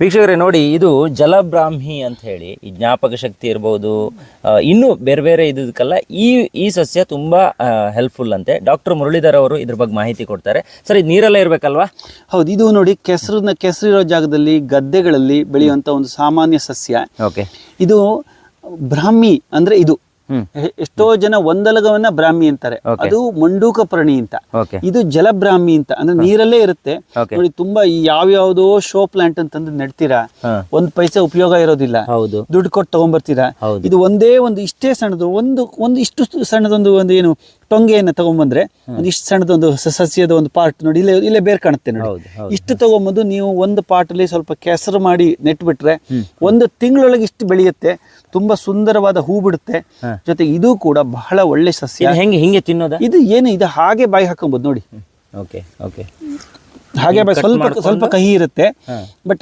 ವೀಕ್ಷಕರೇ ನೋಡಿ ಇದು ಜಲಬ್ರಾಹ್ಮಿ ಅಂತ ಹೇಳಿ ಈ ಜ್ಞಾಪಕ ಶಕ್ತಿ ಇರ್ಬೋದು ಇನ್ನೂ ಬೇರೆ ಬೇರೆ ಇದಕ್ಕೆಲ್ಲ ಈ ಈ ಸಸ್ಯ ತುಂಬ ಹೆಲ್ಪ್ಫುಲ್ ಅಂತೆ. ಡಾಕ್ಟರ್ ಮುರಳೀಧರ್ ಅವರು ಇದ್ರ ಬಗ್ಗೆ ಮಾಹಿತಿ ಕೊಡ್ತಾರೆ. ಸರ್ ಇದು ನೀರಲ್ಲೇ ಇರಬೇಕಲ್ವಾ? ಹೌದು ಇದು ನೋಡಿ ಕೆಸರನ್ನ ಕೆಸರಿರೋ ಜಾಗದಲ್ಲಿ ಗದ್ದೆಗಳಲ್ಲಿ ಬೆಳೆಯುವಂಥ ಒಂದು ಸಾಮಾನ್ಯ ಸಸ್ಯ. ಓಕೆ ಇದು ಬ್ರಾಹ್ಮಿ ಅಂದರೆ ಇದು ಎಷ್ಟೋ ಜನ ಒಂದಲಗವನ್ನ ಬ್ರಾಹ್ಮಿ ಅಂತಾರೆ. ಅದು ಮಂಡೂಕ ಪ್ರಣಿ ಅಂತ. ಇದು ಜಲಬ್ರಾಹ್ಮಿ ಅಂತ. ಅಂದ್ರೆ ನೀರಲ್ಲೇ ಇರುತ್ತೆ. ನೋಡಿ ತುಂಬಾ ಯಾವ ಯಾವ್ದೋ ಶೋ ಪ್ಲಾಂಟ್ ಅಂತಂದು ನೆಡ್ತೀರಾ. ಒಂದ್ ಪೈಸೆ ಉಪಯೋಗ ಇರೋದಿಲ್ಲ. ಹೌದು. ದುಡ್ಡು ಕೊಟ್ಟು ತಗೊಂಡ್ಬರ್ತೀರಾ. ಇದು ಒಂದೇ ಒಂದು ಇಷ್ಟೇ ಸಣ್ಣದು ಒಂದು ಒಂದು ಇಷ್ಟು ಸಣ್ಣದೊಂದು ಒಂದು ಏನು ಟೊಂಗೆಯನ್ನು ತಗೊಂಡ್ಬಂದ್ರೆ ಒಂದು ಇಷ್ಟು ಸಣ್ಣದೊಂದು ಒಂದು ಸಸ್ಯದ ಒಂದು ಪಾರ್ಟ್ ನೋಡಿ ಇಲ್ಲೇ ಇಲ್ಲೇ ಬೇರೆ ಕಾಣುತ್ತೆ ನೋಡಿ. ಇಷ್ಟು ತಗೊಂಬಂದು ನೀವು ಒಂದು ಪಾಟಲ್ಲಿ ಸ್ವಲ್ಪ ಕೆಸರು ಮಾಡಿ ನೆಟ್ಬಿಟ್ರೆ ಒಂದು ತಿಂಗಳೊಳಗೆ ಇಷ್ಟು ಬೆಳೆಯುತ್ತೆ ತುಂಬಾ ಸುಂದರವಾದ ಹೂ ಬಿಡುತ್ತೆ. ಜೊತೆಗೆ ಇದು ಕೂಡ ಬಹಳ ಒಳ್ಳೆ ಸಸ್ಯ. ಹೆಂಗೆ ಹಿಂಗೆ ತಿನ್ನೋದು? ಇದು ಏನು ಇದು ಹಾಗೆ ಬಾಯಿ ಹಾಕೊಬೋದು ನೋಡಿ. Okay okay. ಹಾಗೆ ಬಾಯಿ ಸ್ವಲ್ಪ ಸ್ವಲ್ಪ ಕಹಿ ಇರುತ್ತೆ. ಬಟ್